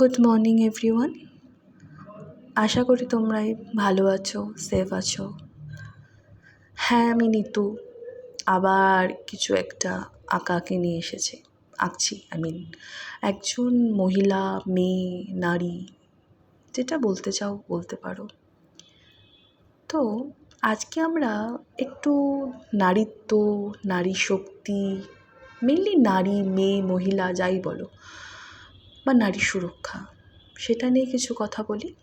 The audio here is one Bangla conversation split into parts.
গুড মর্নিং এভরিওয়ান আশা করি তোমরাই ভালো আছো সেফ আছো। হ্যাঁ আমি নিতু। আবার কিছু একটা আঁকাকে নিয়ে এসেছি। আঁকছি আই মিন একজন মহিলা, মেয়ে, নারী, যেটা বলতে চাও, বলতে পারো। তো, আজকে আমরা একটু নারীত্ব, নারী শক্তি মেনলি নারী, মেয়ে, মহিলা, যাই বলো বা নারী সুরক্ষা, সেটা নিয়ে কিছু কথা বলি।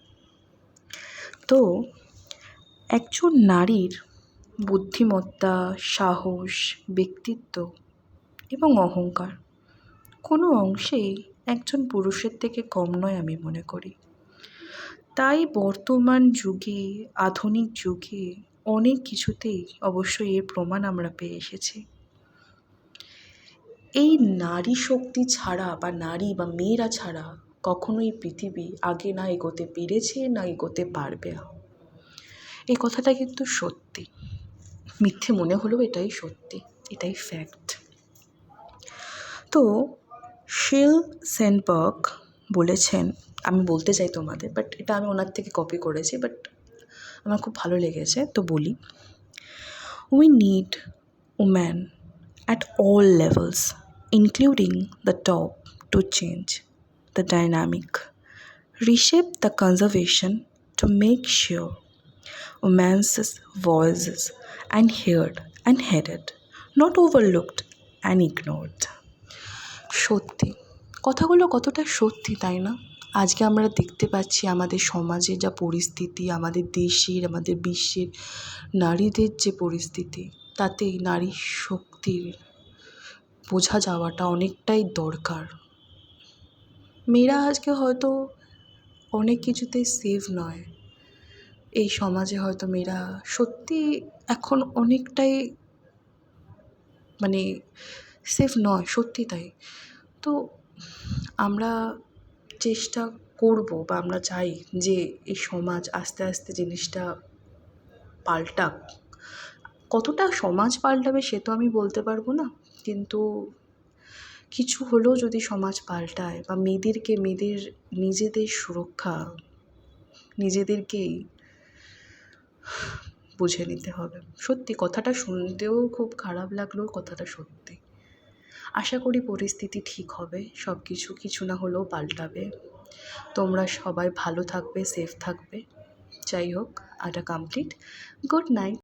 তো, একজন নারীর বুদ্ধিমত্তা, সাহস, ব্যক্তিত্ব এবং অহংকার কোনো অংশেই একজন পুরুষের থেকে কম নয় আমি মনে করি। তাই বর্তমান যুগে, আধুনিক যুগে অনেক কিছুতেই অবশ্যই এর প্রমাণ আমরা পেয়ে এসেছি। এই নারী শক্তি ছাড়া বা নারী বা মেয়েরা ছাড়া কখনোই পৃথিবী আগে না এগোতে পেরেছে, না এগোতে পারবে। এই কথাটা কিন্তু সত্যি। মিথ্যে মনে হলেও এটাই সত্যি, এটাই ফ্যাক্ট তো শিল সেনবার্গ বলেছেন, আমি বলতে চাই তোমাদের বাট এটা আমি ওনার থেকে কপি করেছি বাট আমার খুব ভালো লেগেছে, তো বলি। We need woman at all levels, including the top, to change the dynamic, reshape the conservation to make sure women's voices and heard and headed, not overlooked and ignored. সত্যি কথাগুলো কতটা সত্যি তাই না আজকে আমরা দেখতে পাচ্ছি আমাদের সমাজে যা পরিস্থিতি আমাদের দেশের আমাদের বিশ্বের নারীদের যে পরিস্থিতি তাতেই নারী শক্তির বোঝা যাওয়াটা অনেকটাই দরকার। মেয়েরা আজকে হয়তো অনেক কিছুতেই সেভ নয়। এই সমাজে হয়তো মেয়েরা সত্যি এখন অনেকটাই মানে সেফ নয়, সত্যি তাই। তো আমরা চেষ্টা করব বা আমরা চাই যে এই সমাজ আস্তে আস্তে জিনিসটা পাল্টাক। কতটা সমাজ পাল্টাবে সে তো আমি বলতে পারব না। কিন্তু কিছু হলেও যদি সমাজ পাল্টায় বা মেয়েদেরকে, মেয়েদের নিজেদের সুরক্ষা নিজেদেরকেই বুঝে নিতে হবে। সত্যি, কথাটা শুনতেও খুব খারাপ লাগলেও কথাটা সত্যি। আশা করি পরিস্থিতি ঠিক হবে সব কিছু কিছু না হলেও পাল্টাবে। তোমরা সবাই ভালো থাকবে সেফ থাকবে। যাই হোক, আটা কমপ্লিট গুড নাইট